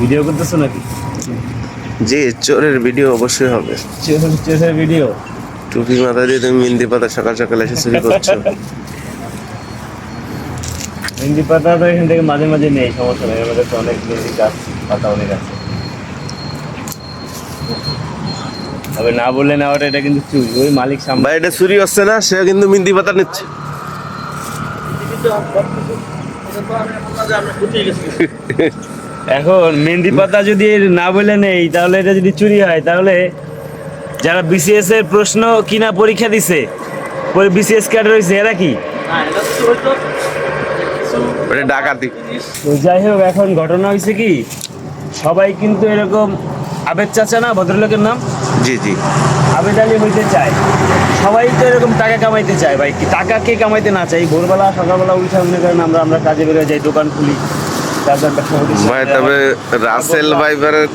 Video করতেছো নাকি? জি চোরের ভিডিও অবশ্যই হবে। চোর চোরের ভিডিও? টুপি মাথা দিয়ে তুমি মিন্দি পাতা সকাল সকাল এসে চুরি করছ। মেহেন্দি পাতা তো এখান থেকে মাঝে মাঝে নেই সমস্যা নেই। আমাদের তো অনেক মেহেন্দি গাছ পাতা অনেক আছে। তবে না বললে না ওটা এটা কিন্তু চুরি। ওই মালিক সামনে ভাই এটা চুরি হচ্ছে না সে কিন্তু মিন্দি পাতা নিচ্ছে। এখন মেহেন্দি পাতা যদি না বলে নেই তাহলে এটা যদি চুরি হয় তাহলে যারা বিসিএস এর প্রশ্ন কিনা পরীক্ষা দিছে পরে বিসিএস ক্যাডার রয়েছে এরা কি? ডাকাতি। যাই হোক এখন ঘটনা হয়েছে কি সবাই কিন্তু এরকম আবেদ চাচা না ভদ্রলোকের নাম? জি জি। আবেদ আলী হইতে চায়। সবাই তো এরকম টাকা কামাইতে চায় ভাই। টাকা কে কামাইতে না চাই ভোরবেলা সকালবেলা উঠে মনে করেন আমরা আমরা কাজে বেরোয় যাই দোকান খুলি। ভাই তবে রাসেল ভাইবারের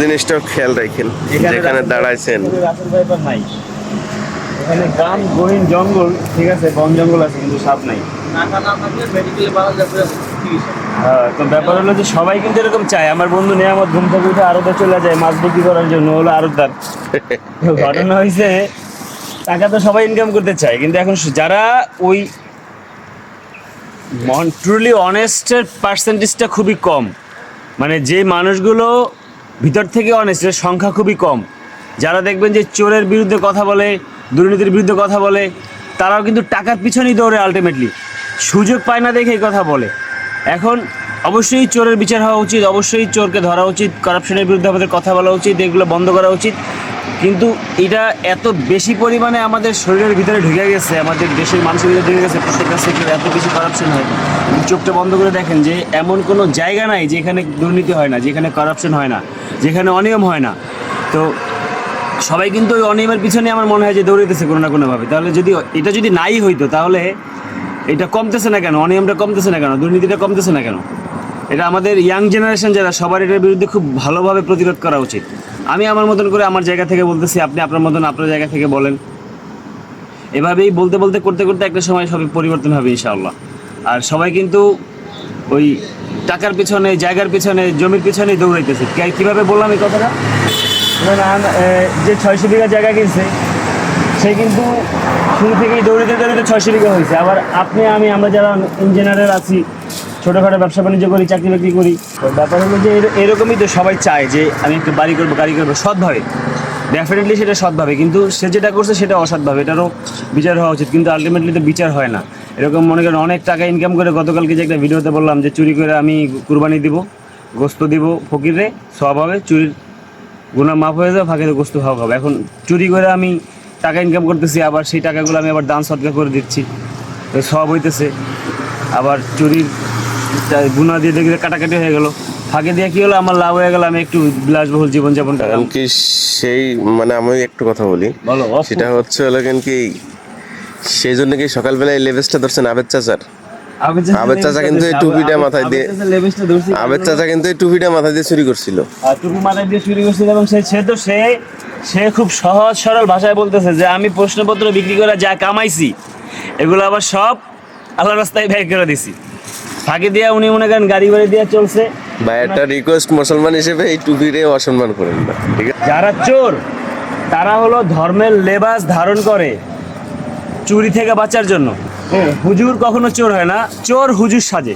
জিনিসটাও খেয়াল রাখেন যেখানে দাঁড়াইছেন। এখানে রাসেল ভাইপার নাই। এখানে গ্রাম গহীন জঙ্গল ঠিক আছে বন জঙ্গল আছে কিন্তু সাপ নাই। হ্যাঁ, তো ব্যাপার হলো যে সবাই কিন্তু এরকম চায়। আমার বন্ধু নিয়ামত ঘুম থেকে উঠে আরতে চলে যায় মাছ বিক্রি করার জন্য হলো আরতদার ঘটনা হয়েছে টাকা তো সবাই ইনকাম করতে চায় কিন্তু এখন যারা ওই ট্রুলি অনেস্টের পার্সেন্টেজটা খুবই কম। মানে যে মানুষগুলো ভিতর থেকে অনেস্টের সংখ্যা খুবই কম। যারা দেখবেন যে চোরের বিরুদ্ধে কথা বলে, দুর্নীতির বিরুদ্ধে কথা বলে, তারাও কিন্তু টাকার পিছনেই দৌড়ে আলটিমেটলি সুযোগ পায় না দেখে কথা বলে। এখন অবশ্যই চোরের বিচার হওয়া উচিত, অবশ্যই চোরকে ধরা উচিত করাপশনের বিরুদ্ধে আমাদের কথা বলা উচিত, এগুলো বন্ধ করা উচিত। কিন্তু এটা এত বেশি পরিমাণে আমাদের শরীরের ভিতরে ঢুকে গেছে, আমাদের দেশের মানুষের ভিতরে ঢুকে গেছে প্রত্যেকটা সেক্টরে এত বেশি করাপশন হয়। চোখটা বন্ধ করে দেখেন যে এমন কোনো জায়গা নাই যেখানে দুর্নীতি হয় না, যেখানে করাপশন হয় না, যেখানে অনিয়ম হয় না। তো সবাই কিন্তু ওই অনিয়মের পিছনে আমার মনে হয় যে দৌড়াইতেছে কোনো না কোনোভাবে। তাহলে যদি এটা যদি নাই হইতো, তাহলে এটা কমতেছে না কেন? অনিয়মটা কমতেছে না কেন? দুর্নীতিটা কমতেছে না কেন? এটা আমাদের ইয়াং জেনারেশন যারা, সবার এটার বিরুদ্ধে খুব ভালোভাবে প্রতিরোধ করা উচিত। আমি আমার মতন করে আমার জায়গা থেকে বলতেছি, আপনি আপনার মতন আপনার জায়গা থেকে বলেন। এভাবেই বলতে বলতে, করতে করতে একটা সময় সবই পরিবর্তন হবে ইনশাআল্লাহ। আর সবাই কিন্তু ওই টাকার পিছনে, জায়গার পিছনে, জমির পিছনেই দৌড়াইতেছে। কীভাবে বললাম এই কথাটা? যে ছয়শো বিঘা জায়গা কিনছে, সে কিন্তু শুরু থেকেই দৌড়িতে দৌড়িতে ছয়শো বিঘা হয়েছে। আবার আপনি, আমি, আমরা যারা ইঞ্জিনিয়ারের আছি ছোটোখাটো ব্যবসা বাণিজ্য করি, চাকরি বাকরি করি। ব্যাপার হলো যে এরকমই তো সবাই চায় যে আমি একটু বাড়ি করব, গাড়ি করব, সৎভাবে। ডেফিনেটলি সেটা সৎভাবে, কিন্তু সে যেটা করছে সেটা অসৎভাবে, এটারও বিচার হওয়া উচিত, কিন্তু আলটিমেটলি তো বিচার হয় না। এরকম মনে করেন অনেক টাকা ইনকাম করে গতকালকে যে একটা ভিডিওতে বললাম যে চুরি করে আমি কুরবানি দিব, গোস্ত দিব ফকিরে সব হবে, চুরির গুণা মাফ হয়ে যাবে ফাঁকে গোস্ত খাওয়া হবে। এখন চুরি করে আমি টাকা ইনকাম করতেছি, আবার সেই টাকাগুলো আমি আবার দান সদকা করে দিচ্ছি। সব হইতেছে, আবার চুরির গুণা দিয়ে দেখে কাটাকাটি হয়ে গেল। ফাঁকে দিয়ে কি হলো? আমার লাভ হয়ে গেল আমি একটু বিলাসবহুল জীবনযাপন করলাম। কি সেই মানে আমি একটু কথা বলি। বলো সেটা হচ্ছে হলো কেন কি সেই জন্য কি সকালবেলায় লেভেসটা ধরছেন আবেদ চাচার? আবেদ চাচা কিন্তু এই টুপিটা মাথায় দিয়ে- আবেদ চাচা কিন্তু এই টুপিটা মাথায় দিয়ে চুরি করছিল। টুপি মাথায় দিয়ে চুরি করছিল এবং সে সে তো সে সে খুব সহজ সরল ভাষায় বলতেছে যে আমি প্রশ্নপত্র বিক্রি করে যা কামাইছি এগুলো আবার সব আল্লাহ রাস্তায় ব্যয় করে দিছি। ফাঁকি দিয়া উনি মনে করেন গাড়ি বাড়ি দিয়া চলছে। ভাই একটা রিকোয়েস্ট মুসলমান হিসেবে এই টুপিরে অসম্মান করেন না ঠিক আছে? যারা চোর তারা হলো ধর্মের লেবাস ধারণ করে চুরি থেকে বাঁচার জন্য। হুজুর কখনো চোর হয় না চোর হুজুর সাজে।